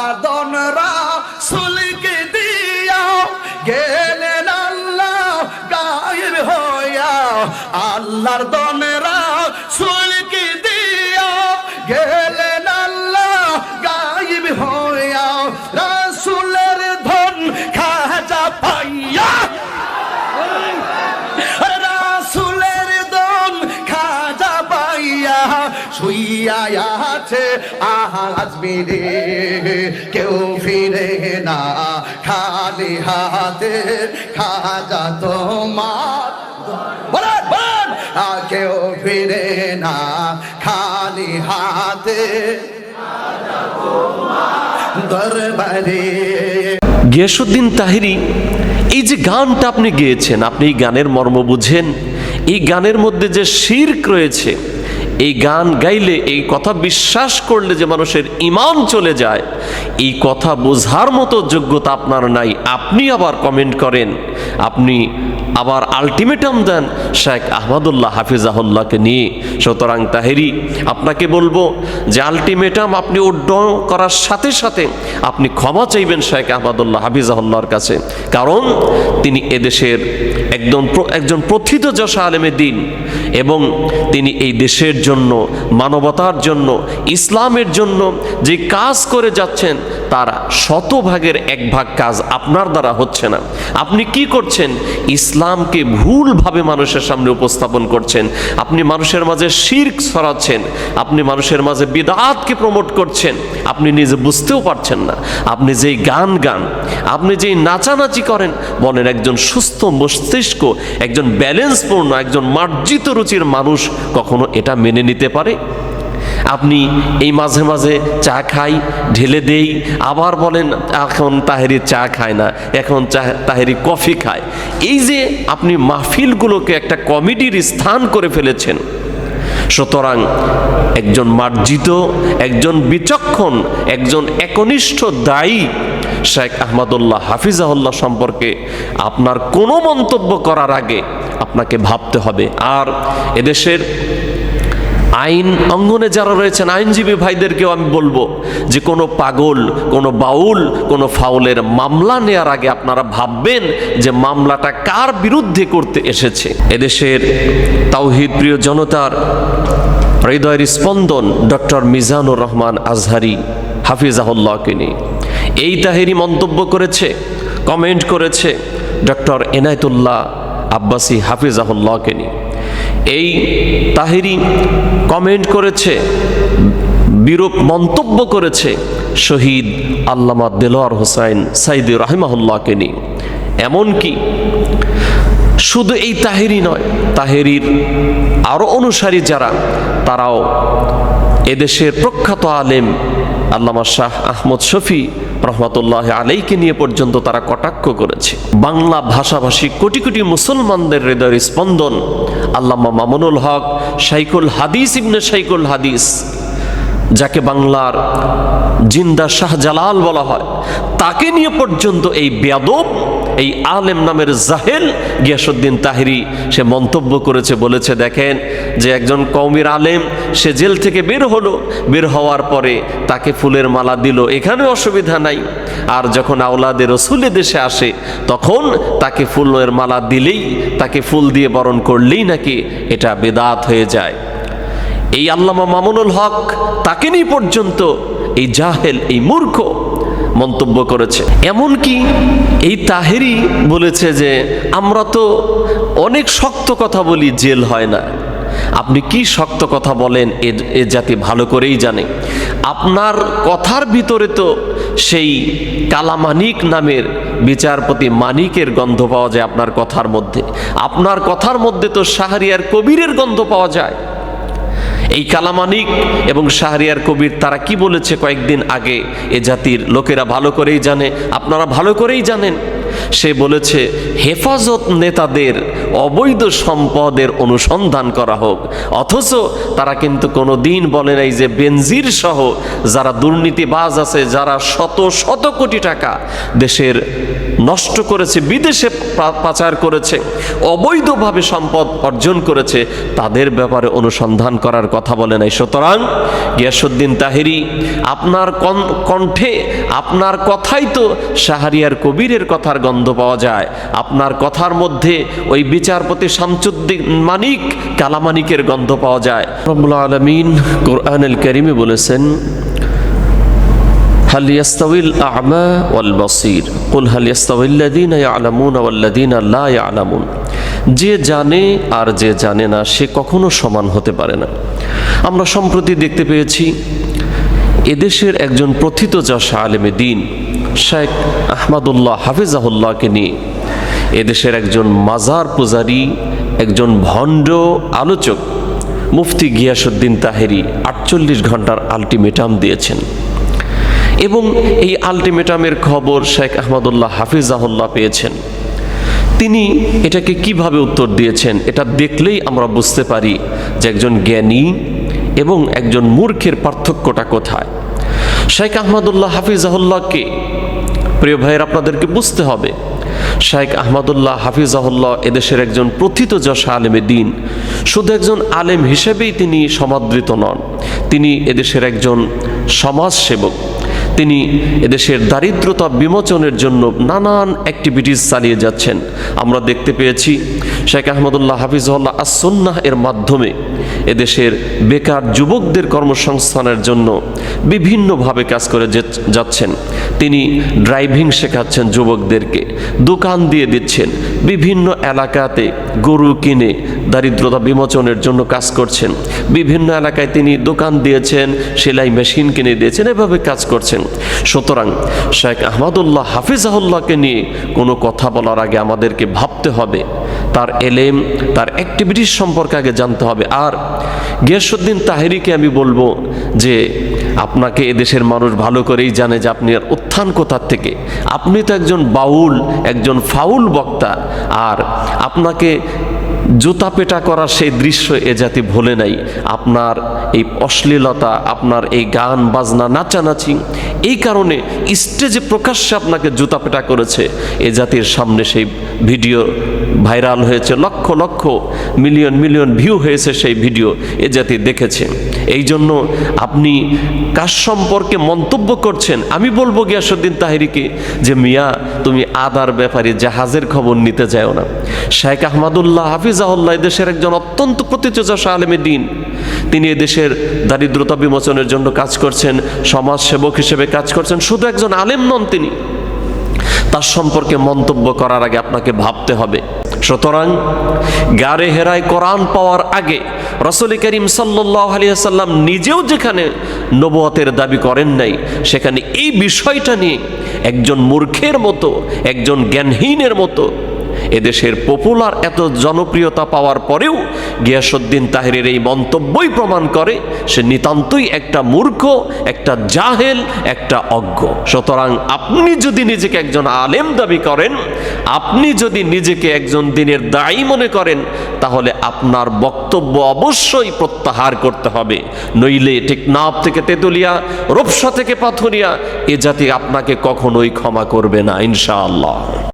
আল্লাহ দনরা সুলকে দিয়া গেলেন আল্লাহ গায়ের হইয়া। আল্লাহর দনরা সুলকে দিয়া গেলেন আল্লাহ গায়েব হইয়া। রাসুলের ধন খাজা পাইয়া। রাসুলের দম খাজা পাইয়া শুইয়া আছে আজ মেরে কেউ ফিরে না, খালি হাতে খাজা তোমার। বলেন কেউ ফিরে না, খালি হাতে দরবারে। গিয়াসুদ্দিন তাহিরি, এই যে গানটা আপনি গেয়েছেন, আপনি এই গানের মর্ম বুঝেন, এই গানের মধ্যে যে শির্ক রয়েছে এই গান গাইলে, এই কথা বিশ্বাস করলে যে মানুষের ইমান চলে যায়, এই কথা বোঝার মতো যোগ্যতা আপনার নাই। আপনি আবার কমেন্ট করেন। আপনি আবার আলটিমেটাম দেন, শেখ আহমদুল্লাহ হাফিজাহুল্লাহকে নিয়ে। সুতরাং তাহেরি, আপনাকে বলব যে আলটিমেটাম আপনি উড্ডয়ন করার সাথে সাথে আপনি ক্ষমা চাইবেন শেখ আহমদুল্লাহ হাফিজাহুল্লাহর কাছে। কারণ তিনি এদেশের একদম একজন প্রথিত যশা আলেমে দিন এবং তিনি এই দেশের জন্য, মানবতার জন্য, ইসলামের জন্য যে কাজ করে যাচ্ছেন, তার শতভাগের এক ভাগ কাজ আপনার দ্বারা হচ্ছে না। আপনি কি করছেন? ইসলামকে ভুলভাবে মানুষের সামনে উপস্থাপন করছেন। আপনি মানুষের মাঝে শির্ক ছড়াচ্ছেন। আপনি মানুষের মাঝে বিদাতকে প্রমোট করছেন। আপনি নিজে বুঝতেও পারছেন না। আপনি যেই গান গান, আপনি যেই নাচানাচি করেন বলেন একজন সুস্থ মস্তিষ্ক একজন ব্যালেন্সপূর্ণ, একজন মার্জিত রুচির মানুষ কখনো এটা মেনে নিতে পারে? আপনি এই মাঝে মাঝে চা খাই, ঢেলে দেই, আবার বলেন, এখন তাহেরি চা খায় না, এখন চা, তাহেরি কফি খায়। এই যে আপনি মাহফিলগুলোকে একটা কমেডির স্থান করে ফেলেছেন সুতরাং একজন মার্জিত, একজন বিচক্ষণ, একজন একনিষ্ঠ দায়ী শেখ আহমদুল্লাহ হাফিজাহুল্লাহ সম্পর্কে আপনার কোনো মন্তব্য করার আগে আপনাকে ভাবতে হবে। আর এদেশের আইন অঙ্গনে যারা রয়েছেন আইনজীবী ভাইদেরকেও আমি বলব যে কোনো পাগল, কোনো বাউল, কোনো ফাউলের মামলা নেয়ার আগে আপনারা ভাববেন যে মামলাটা কার বিরুদ্ধে করতে এসেছে। এদেশের তাওহিদ প্রিয় জনতার হৃদয়ের স্পন্দন ডক্টর মিজানুর রহমান আজহারি হাফিজাহুল্লাহকে নিয়ে। এই তাহেরি মন্তব্য করেছে, কমেন্ট করেছে ডক্টর এনায়তুল্লাহ আব্বাসি হাফিজাহুল্লাহকে নিয়ে। এই তাহিরি কমেন্ট করেছে, বিরূপ মন্তব্য করেছে শহীদ আল্লামা দেলোয়ার হোসাইন সাইদি রাহিমাহুল্লাহকে নিয়ে। এমনকি শুধু এই তাহেরি নয়, তাহেরির আরও অনুসারী যারা, তারাও এদেশের প্রখ্যাত আলেম আল্লামা শাহ আহমদ শফি রহমতুল্লাহ আলাইকে নিয়ে পর্যন্ত তারা কটাক্ষ করেছে। বাংলা ভাষাভাষী কোটি কোটি মুসলমানদের হৃদয়ের স্পন্দন। আল্লামা মামুনুল হক শাইকুল হাদিস ইবনে শাইকুল হাদিস, যাকে বাংলার জিন্দা শাহজালাল বলা হয়, তাকে নিয়ে পর্যন্ত এই বেয়াদব এই আলেম নামের জাহেল গিয়াসুদ্দিন তাহিরি, সে মন্তব্য করেছে, বলেছে, দেখেন, যে একজন কৌমির আলেম, সে জেল থেকে বের হলো। বের হওয়ার পরে তাকে ফুলের মালা দিল। এখানে অসুবিধা নাই। আর যখন আওলাদের রসুলে দেশে আসে, তখন তাকে ফুলের মালা দিলেই, তাকে ফুল দিয়ে বরণ করলেই নাকি এটা বেদাত হয়ে যায়। এই আল্লামা মামুনুল হক, তাকে নিয়ে পর্যন্ত এই জাহেল, এই মূর্খ মন্তব্য করেছে। এমনকি এই তাহেরি বলেছে যে, আমরা তো অনেক শক্ত কথা বলি, জেল হয় না। আপনি কি শক্ত কথা বলেন, এ এ জাতি ভালো করেই জানে। আপনার কথার ভিতরে তো সেই কালামানিক নামের বিচারপতি মানিকের গন্ধ পাওয়া যায় আপনার কথার মধ্যে। আপনার কথার মধ্যে তো শাহরিয়ার কবিরের গন্ধ পাওয়া যায়। এই কালামানিক এবং শাহরিয়ার কবির তারা কি বলেছে কয়েকদিন আগে? এ জাতির লোকেরা ভালো করেই জানে, আপনারা ভালো করেই জানেন। সে বলেছে, হেফাজত নেতাদের অবৈধ সম্পদের অনুসন্ধান করা হোক। অথচ তারা কিন্তু কোনো দিন বলে নাই যে বেনজির সহ যারা দুর্নীতিবাজ আছে, যারা শত শত কোটি টাকা দেশের নষ্ট করেছে, বিদেশে পাচার করেছে, অবৈধভাবে সম্পদ অর্জন করেছে, তাদের ব্যাপারে অনুসন্ধান করার কথা বলে নাই। সুতরাং গিয়াসুদ্দিন তাহেরি, আপনার কণ্ঠে, আপনার কথাই তো শাহরিয়ার কবিরের কথার গন্ধ পাওয়া যায়। আপনার কথার মধ্যে ওই বিচারপতি শামচুদ্দিন মানিক, কালামানিকের গন্ধ পাওয়া যায়। রব্বুল আলমিন কোরআনুল করিমে বলেছেন هل يستوي الأعمى والبصير قل هل يستوي الذين يعلمون والذين لا يعلمون যে জানে আর যে জানে না সে কখনো সমান হতে পারে না আমরা সম্প্রতি দেখতে পেয়েছি এদেশের একজন প্রথিত যশা আলেমে দিন শেখ আহমদুল্লাহ হাফিজাহুল্লাহকে নিয়ে এদেশের একজন মাজার পূজারী একজন ভণ্ড আলোচক মুফতি গিয়াসুদ্দিন তাহেরি আটচল্লিশ ঘন্টার আলটিমেটাম দিয়েছেন এবং এই আলটিমেটামের খবর শেখ আহমদুল্লাহ হাফিজাহুল্লাহ পেয়েছেন। তিনি এটাকে কীভাবে উত্তর দিয়েছেন এটা দেখলেই আমরা বুঝতে পারি যে একজন জ্ঞানী এবং একজন মূর্খের পার্থক্যটা কোথায়। শেখ আহমদুল্লাহ হাফিজাহুল্লাহকে, প্রিয় ভাইয়ের, আপনাদেরকে বুঝতে হবে, শেখ আহমদুল্লাহ হাফিজাহুল্লাহ এদেশের একজন প্রথিত যশা আলেমে দিন। শুধু একজন আলেম হিসেবেই তিনি সমাদৃত নন, তিনি এদেশের একজন সমাজসেবক। তিনি এদেশের দারিদ্রতা বিমোচনের জন্য নানান অ্যাক্টিভিটিস চালিয়ে যাচ্ছেন। আমরা দেখতে পেয়েছি, শেখ আহমদুল্লাহ হাফিজুল্লাহ আসন্নাহ এর মাধ্যমে এদেশের বেকার যুবকদের কর্মসংস্থানের জন্য বিভিন্নভাবে কাজ করে যাচ্ছেন। তিনি ড্রাইভিং শেখাচ্ছেন যুবকদেরকে, দোকান দিয়ে দিচ্ছেন, বিভিন্ন এলাকাতে গরু কিনে দারিদ্রতা বিমোচনের জন্য কাজ করছেন। বিভিন্ন এলাকায় তিনি দোকান দিয়েছেন, সেলাই মেশিন কিনে দিয়েছেন, এভাবে কাজ করছেন। সুতরাং শেখ আহমদুল্লাহ হাফিজাহুল্লাহকে নিয়ে কোনো কথা বলার আগে আমাদেরকে ভাবতে হবে তার এলেম, তার অ্যাক্টিভিটিস সম্পর্কে আগে জানতে হবে। আর গিয়াসুদ্দিন তাহেরিকে আমি বলব যে, আপনাকে এদেশের মানুষ ভালো করেই জানে যে আপনি আর উত্থান কোথার থেকে। আপনি তো একজন বাউল, একজন ফাউল বক্তা। আর আপনাকে জুতা পেটা করার সেই দৃশ্য এ জাতি ভোলে নাই। আপনার এই অশ্লীলতা, আপনার এই গান, বাজনা, নাচানাচি, এই কারণে স্টেজে প্রকাশ্যে আপনাকে জুতা পেটা করেছে। এ জাতির সামনে সেই ভিডিও ভাইরাল হয়েছে, lakh lakh, million million view হয়েছে সেই ভিডিও এ জাতি দেখেছে। এই জন্য আপনি কার সম্পর্কে মন্তব্য করছেন? আমি বলব গিয়াসুদ্দিন তাহিরিকে যে, মিয়া, তুমি আদার ব্যাপারে জাহাজের খবর নিতে যাও না। শেখ আহমদুল্লাহ হাফিজাহুল্লাহ দেশের একজন অত্যন্ত প্রতিচর্যা আলেমে দিন। তিনি দেশের দারিদ্রতা বিমোচনের জন্য কাজ করছেন সমাজ সেবক হিসেবে কাজ করছেন, শুধু একজন আলেম নন তিনি। তার সম্পর্কে মন্তব্য করার আগে আপনাকে ভাবতে হবে সুতরাং গারে হেরায় কোরআন পাওয়ার আগে রসুল করিম আলিয়াল্লাম নিজেও যেখানে নবতের দাবি করেন নাই, সেখানে এই বিষয়টা নিয়ে একজন মূর্খের মতো, একজন জ্ঞানহীনের মতো এদেশের পপুলার এত জনপ্রিয়তা পাওয়ার পরেও গিয়াসুদ্দিন তাহেরের এই মন্তব্যই প্রমাণ করে সে নিতান্তই একটা মূর্খ, একটা জাহেল, একটা অজ্ঞ। সুতরাং আপনি যদি নিজেকে একজন আলেম দাবি করেন আপনি যদি নিজেকে একজন দিনের দায়ী মনে করেন, তাহলে আপনার বক্তব্য অবশ্যই প্রত্যাহার করতে হবে। নইলে টেকনাফ থেকে তেঁতুলিয়া, রূপসা থেকে পাথরিয়া, এ জাতি আপনাকে কখনোই ক্ষমা করবে না, ইনশাআল্লাহ।